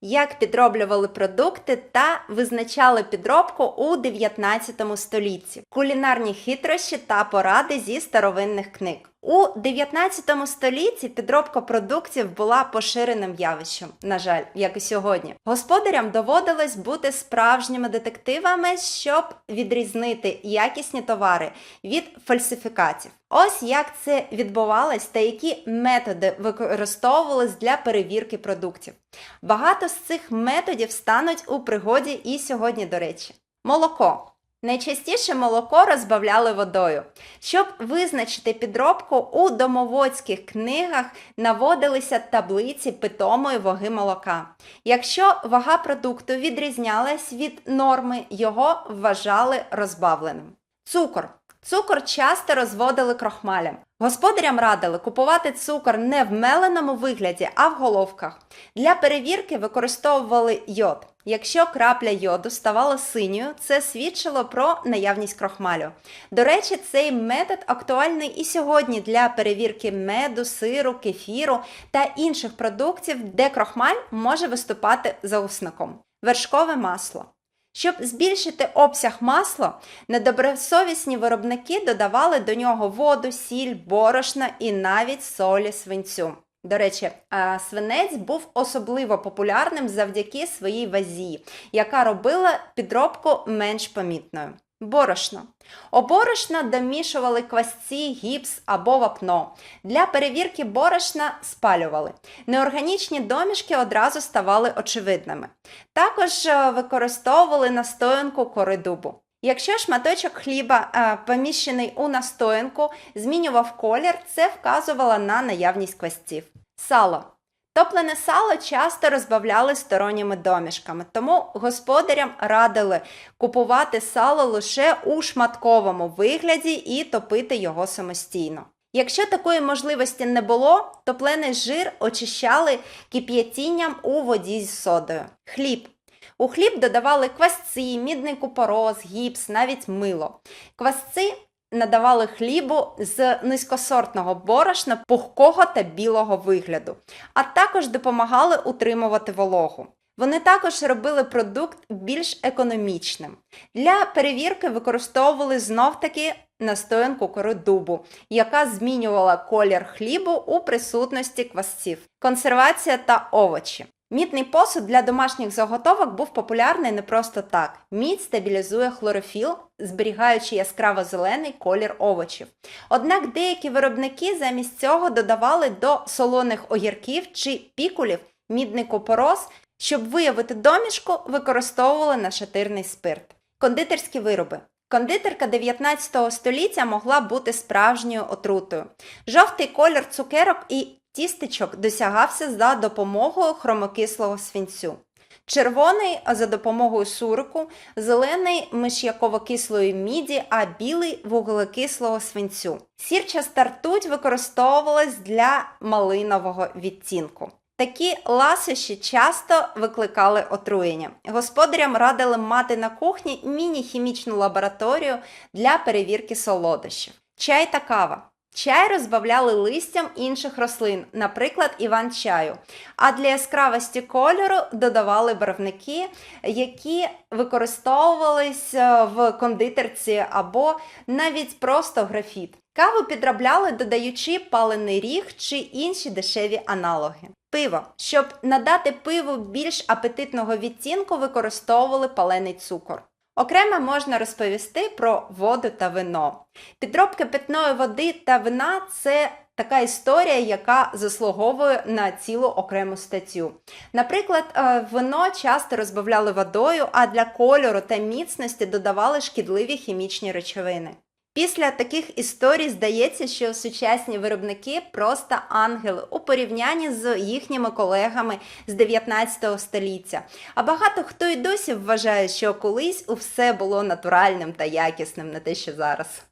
як підроблювали продукти та визначали підробку у 19 столітті, кулінарні хитрощі та поради зі старовинних книг. У 19 столітті підробка продуктів була поширеним явищем, на жаль, як і сьогодні. Господарям доводилось бути справжніми детективами, щоб відрізнити якісні товари від фальсифікатів. Ось як це відбувалось та які методи використовувались для перевірки продуктів. Багато з цих методів стануть у пригоді і сьогодні, до речі. Молоко. Найчастіше молоко розбавляли водою. Щоб визначити підробку, у домоводських книгах наводилися таблиці питомої ваги молока. Якщо вага продукту відрізнялась від норми, його вважали розбавленим. Цукор. Цукор часто розводили крохмалем. Господарям радили купувати цукор не в меленому вигляді, а в головках. Для перевірки використовували йод. Якщо крапля йоду ставала синьою, це свідчило про наявність крохмалю. До речі, цей метод актуальний і сьогодні для перевірки меду, сиру, кефіру та інших продуктів, де крохмаль може виступати заусником. Вершкове масло. Щоб збільшити обсяг масла, недобросовісні виробники додавали до нього воду, сіль, борошна і навіть солі свинцю. До речі, свинець був особливо популярним завдяки своїй вазі, яка робила підробку менш помітною. Борошно. У борошна домішували квасці, гіпс або вапно. Для перевірки борошна спалювали. Неорганічні домішки одразу ставали очевидними. Також е, використовували настоянку кори дубу. Якщо шматочок хліба, е, поміщений у настоянку, змінював колір, це вказувало на наявність квасців. Сало. Топлене сало часто розбавляли сторонніми домішками, тому господарям радили купувати сало лише у шматковому вигляді і топити його самостійно. Якщо такої можливості не було, топлений жир очищали кип'ятінням у воді з содою. Хліб. У хліб додавали квасці, мідний купорос, гіпс, навіть мило. Квасці надавали хлібу з низькосортного борошна пухкого та білого вигляду, а також допомагали утримувати вологу. Вони також робили продукт більш економічним. Для перевірки використовували знов-таки настоянку кори дубу, яка змінювала колір хлібу у присутності квасців, консервація та овочі. Мідний посуд для домашніх заготовок був популярний не просто так. Мідь стабілізує хлорофіл, зберігаючи яскраво зелений колір овочів. Однак деякі виробники замість цього додавали до солоних огірків чи пікулів мідний купорос, щоб виявити домішку, використовували нашатирний спирт. Кондитерські вироби. Кондитерка 19 століття могла бути справжньою отрутою. Жовтий колір цукерок і тістечок досягався за допомогою хромокислого свинцю. Червоний за допомогою сурику, зелений миш'яково-кислої міді, а білий вуглекислого свинцю. Сірчаста ртуть використовувалась для малинового відтінку. Такі ласощі часто викликали отруєння. Господарям радили мати на кухні міні-хімічну лабораторію для перевірки солодощів. Чай та кава. Чай розбавляли листям інших рослин, наприклад, іван чаю. А для яскравості кольору додавали барвники, які використовувались е, в кондитерці або навіть просто графіт. Каву підробляли, додаючи палений ріг чи інші дешеві аналоги. Пиво. Щоб надати пиву більш апетитного відтінку, використовували палений цукор. Окремо можна розповісти про воду та вино. Підробки питної води та вина це така історія, яка заслуговує на цілу окрему статтю. Наприклад, е, вино часто розбавляли водою, а для кольору та міцності додавали шкідливі хімічні речовини. Після таких історій здається, що сучасні виробники просто ангели у порівнянні з їхніми колегами з 19 століття. А багато хто й досі вважає, що колись все було натуральним та якісним, не те, що зараз.